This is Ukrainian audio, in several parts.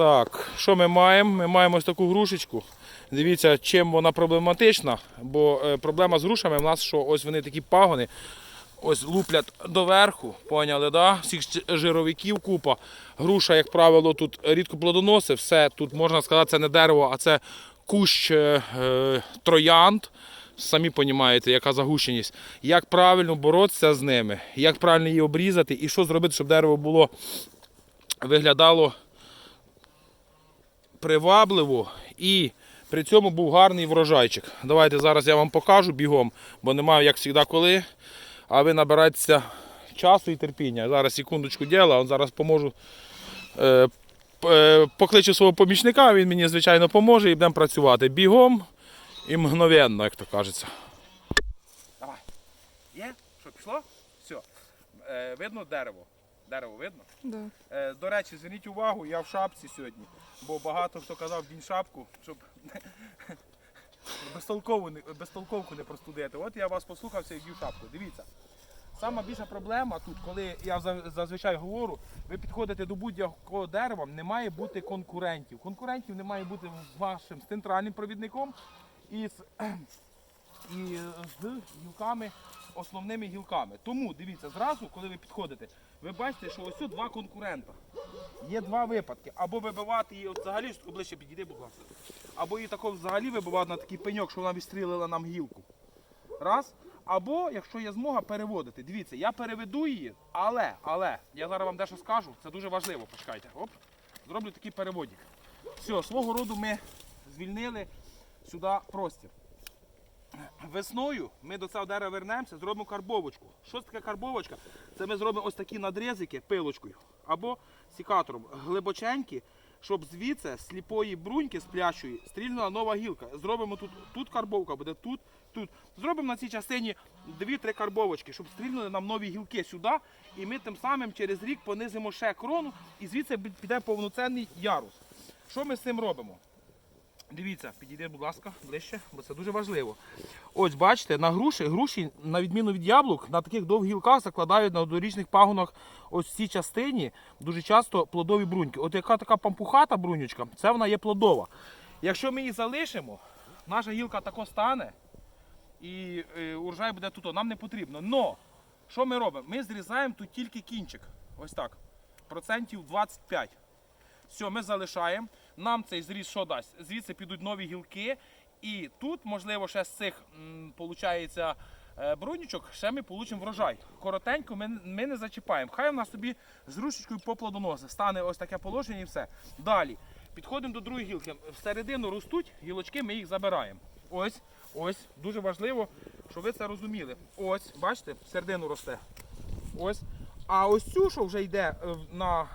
Так, що ми маємо? Ми маємо ось таку грушечку. Дивіться, чим вона проблематична, бо е, проблема з грушами в нас, що ось вони такі пагони, ось луплять доверху, поняли, да? всіх жировиків купа. Груша, як правило, тут рідко плодоносить, все тут можна сказати, це не дерево, а це кущ е, е, троянд. Самі розумієте, яка загущеність. Як правильно боротися з ними, як правильно її обрізати і що зробити, щоб дерево було виглядало привабливо і при цьому був гарний врожайчик. Давайте зараз я вам покажу бігом, бо немає, як завжди, коли. А ви набираєтеся часу і терпіння. Зараз секундочку діла, зараз поможу. Е, е, покличу свого помічника, він мені, звичайно, поможе і будемо працювати бігом і мгновенно, як то кажеться. Давай. Є? Що, пішло? Все. Видно дерево. Дерево видно? Да. Е, До речі, зверніть увагу, я в шапці сьогодні, бо багато хто казав дінь шапку, щоб безтолкову, не- безтолковку не простудити. От я вас послухався і вдів шапку. Дивіться. Сама більша проблема тут, коли я за- зазвичай говорю, ви підходите до будь-якого дерева, не має бути конкурентів. Конкурентів не має бути вашим з центральним провідником і з, і з гілками, основними гілками. Тому дивіться, зразу, коли ви підходите, ви бачите, що ось два конкурента. Є два випадки. Або вибивати її взагалі, що ближче підійди, будь ласка. Або її тако взагалі вибивати на такий пеньок, що вона відстрілила нам гілку. Раз. Або, якщо є змога, переводити. Дивіться, я переведу її, але, але, я зараз вам дещо скажу, це дуже важливо, почекайте. Оп, зроблю такий переводик. Все, свого роду ми звільнили сюди простір. Весною ми до цього дерева вернемося, зробимо карбовочку. Що це таке карбовочка? Це ми зробимо ось такі надрізики пилочкою або сікатором глибоченькі, щоб звідси сліпої бруньки з плящої стрільнула нова гілка. Зробимо тут, тут карбовка буде, тут, тут. Зробимо на цій частині 2-3 карбовочки, щоб стрільнули нам нові гілки сюди, і ми тим самим через рік понизимо ще крону і звідси піде повноцінний ярус. Що ми з цим робимо? Дивіться, підійди, будь ласка, ближче, бо це дуже важливо. Ось бачите, на груші, груші, на відміну від яблук, на таких довгих гілках закладають на однорічних пагонах ось в цій частині дуже часто плодові бруньки. От яка така пампухата брунючка, це вона є плодова. Якщо ми її залишимо, наша гілка тако стане і е, урожай буде тут. Нам не потрібно. Но що ми робимо? Ми зрізаємо тут тільки кінчик. Ось так. Процентів 25. Все, ми залишаємо. Нам цей зріз що дасть? Звідси підуть нові гілки. І тут, можливо, ще з цих м, получається, е, ще ми получимо врожай. Коротенько ми, ми не зачіпаємо. Хай нас собі з ручечкою поплодоносить. Стане ось таке положення і все. Далі. Підходимо до другої гілки. Всередину ростуть гілочки, ми їх забираємо. Ось, ось, дуже важливо, щоб ви це розуміли. Ось, бачите, всередину росте. Ось. А ось цю, що вже йде е, на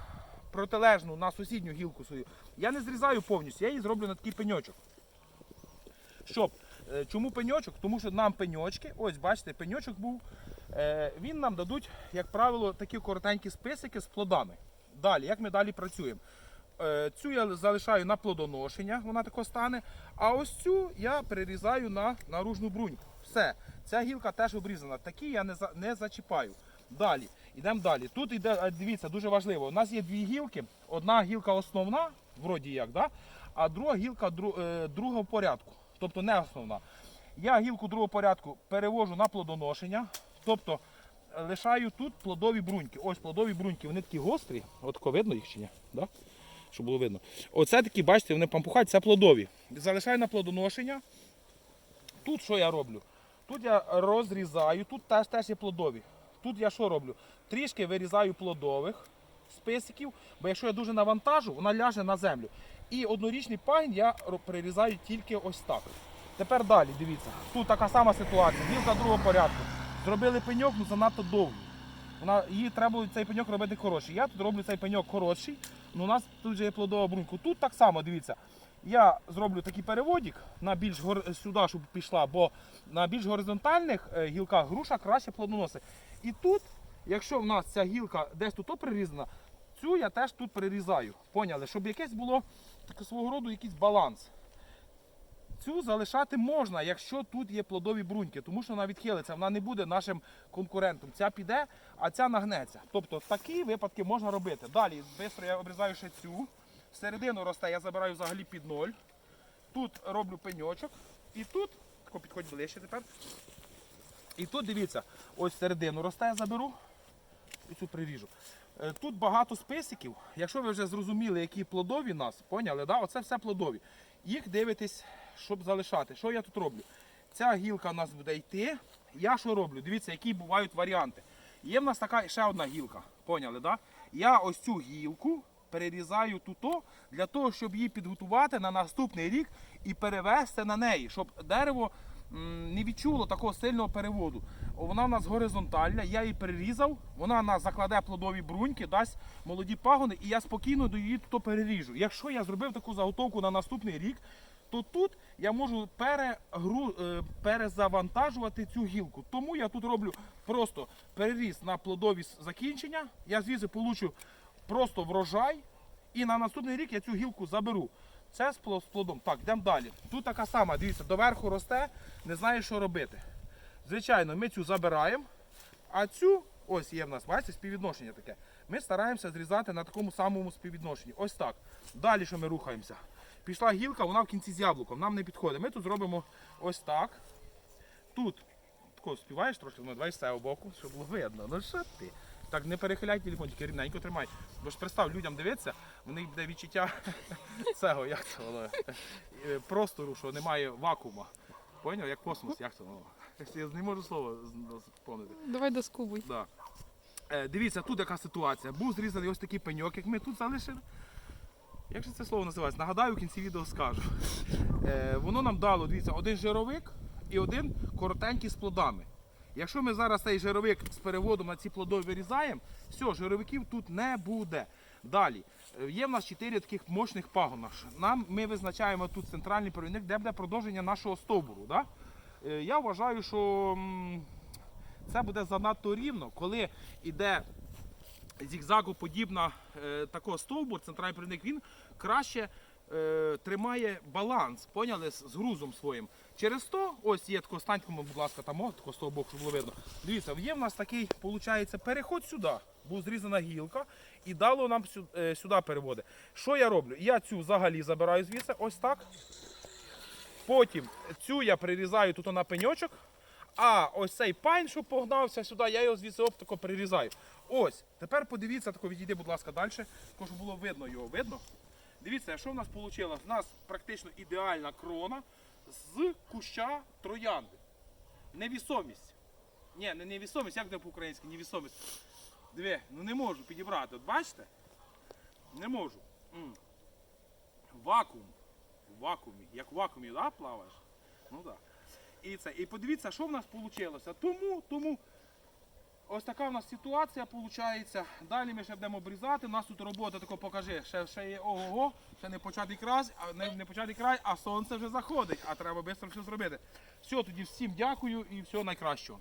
протилежну, на сусідню гілку свою, я не зрізаю повністю, я її зроблю на такий пеньочок. Щоб, е, чому пеньочок? Тому що нам пеньочки, ось бачите, пеньочок був, е, він нам дадуть, як правило, такі коротенькі списики з плодами. Далі, як ми далі працюємо? Е, Цю я залишаю на плодоношення, вона тако стане. А ось цю я перерізаю на наружну бруньку. Все, ця гілка теж обрізана. Такі я не, за- не зачіпаю. Далі, йдемо далі. Тут іде, е, дивіться, дуже важливо. У нас є дві гілки. Одна гілка основна, вроді як, да? а друга гілка е, другого порядку. Тобто не основна. Я гілку другого порядку перевожу на плодоношення. Тобто е, лишаю тут плодові бруньки. Ось плодові бруньки, вони такі гострі. От видно їх чи ні? Да? Щоб було видно. Оце такі, бачите, вони пампухають, це плодові. Залишаю на плодоношення. Тут що я роблю? Тут я розрізаю, тут теж, теж є плодові. Тут я що роблю? Трішки вирізаю плодових списиків, бо якщо я дуже навантажу, вона ляже на землю. І однорічний пагін я прирізаю тільки ось так. Тепер далі, дивіться. Тут така сама ситуація. Гілка другого порядку. Зробили пеньок, ну занадто довгий. Вона, її треба цей пеньок робити коротший. Я тут роблю цей пеньок коротший, ну у нас тут вже є плодова брунька. Тут так само, дивіться. Я зроблю такий переводик на більш гор... сюди, щоб пішла, бо на більш горизонтальних е, гілках груша краще плодоносить. І тут, якщо в нас ця гілка десь тут прирізана, цю я теж тут прирізаю. Поняли? Щоб якесь було таке свого роду якийсь баланс. Цю залишати можна, якщо тут є плодові бруньки, тому що вона відхилиться, вона не буде нашим конкурентом. Ця піде, а ця нагнеться. Тобто такі випадки можна робити. Далі, швидко я обрізаю ще цю. Всередину росте, я забираю взагалі під ноль. Тут роблю пеньочок. І тут, підходь ближче тепер. І тут дивіться, ось середину росте, я заберу. Цю приріжу. Е, Тут багато списиків. Якщо ви вже зрозуміли, які плодові нас, поняли, да? оце все плодові. Їх дивитесь, щоб залишати. Що я тут роблю? Ця гілка у нас буде йти. Я що роблю? Дивіться, які бувають варіанти. Є в нас така ще одна гілка. Поняли, да? Я ось цю гілку перерізаю туто для того, щоб її підготувати на наступний рік і перевести на неї, щоб дерево не відчуло такого сильного переводу. Вона у нас горизонтальна, я її перерізав, вона нас закладе плодові бруньки, дасть молоді пагони, і я спокійно до її тут переріжу. Якщо я зробив таку заготовку на наступний рік, то тут я можу перегру, е, перезавантажувати цю гілку. Тому я тут роблю просто переріз на плодові закінчення. Я звідси получу просто врожай, і на наступний рік я цю гілку заберу. Це з плодом. Так, йдемо далі. Тут така сама, дивіться, доверху росте, не знаю, що робити. Звичайно, ми цю забираємо, а цю, ось є в нас, бачите, співвідношення таке. Ми стараємося зрізати на такому самому співвідношенні. Ось так. Далі що ми рухаємося? Пішла гілка, вона в кінці з яблуком, нам не підходить. Ми тут зробимо ось так. Тут тако співаєш трошки, ну давай з цього щоб було видно. Ну що ти? Так, не перехиляй телефон, тільки рівненько тримай. Бо ж представ, людям дивитися, в них буде відчуття цього, як це воно, е, простору, що немає вакуума. Поняв? Як космос, як це воно? Я не можу слово запомнити. Давай доскубуй. Да. Е, дивіться, тут яка ситуація. Був зрізаний ось такий пеньок, як ми тут залишили. Як же це слово називається? Нагадаю, в кінці відео скажу. Е, воно нам дало, дивіться, один жировик і один коротенький з плодами. Якщо ми зараз цей жировик з переводом на ці плодові вирізаємо, все, жировиків тут не буде. Далі. Е, Є в нас чотири таких мощних пагона. Нам ми визначаємо тут центральний провідник, де буде продовження нашого стовбуру. Да? Е, Я вважаю, що це буде занадто рівно, коли йде зігзагоподібна е, такого стовбур, центральний провідник, він краще е, тримає баланс, поняли, з, грузом своїм. Через то, ось є тако, станьте, будь ласка, там, тако з того боку, щоб було видно. Дивіться, є в нас такий, виходить, переход сюди. Був зрізана гілка і дало нам е, сюди переводи. Що я роблю? Я цю взагалі забираю звідси, ось так. Потім цю я прирізаю тут на пеньочок, а ось цей пайн, що погнався сюди, я його звідси оптико прирізаю. Ось, тепер подивіться, тако відійди, будь ласка, далі, щоб було видно його. Видно? Дивіться, що в нас вийшло? У нас практично ідеальна крона з куща троянди. Невісомість. Ні, не невісомість, як це по-українськи, невісомість. Диви, ну не можу підібрати. От бачите? Не можу. М. Вакуум. В вакуумі. Як в вакуумі, да, плаваєш? Ну так. Да. І. І подивіться, що в нас вийшло. Тому, тому ось така у нас ситуація виходить. Далі ми ще будемо обрізати. У нас тут робота тако покажи. Ще, ще є ого-го, ще не початий край, а не, не початий край, а сонце вже заходить, а треба швидко все зробити. Все, тоді всім дякую і всього найкращого.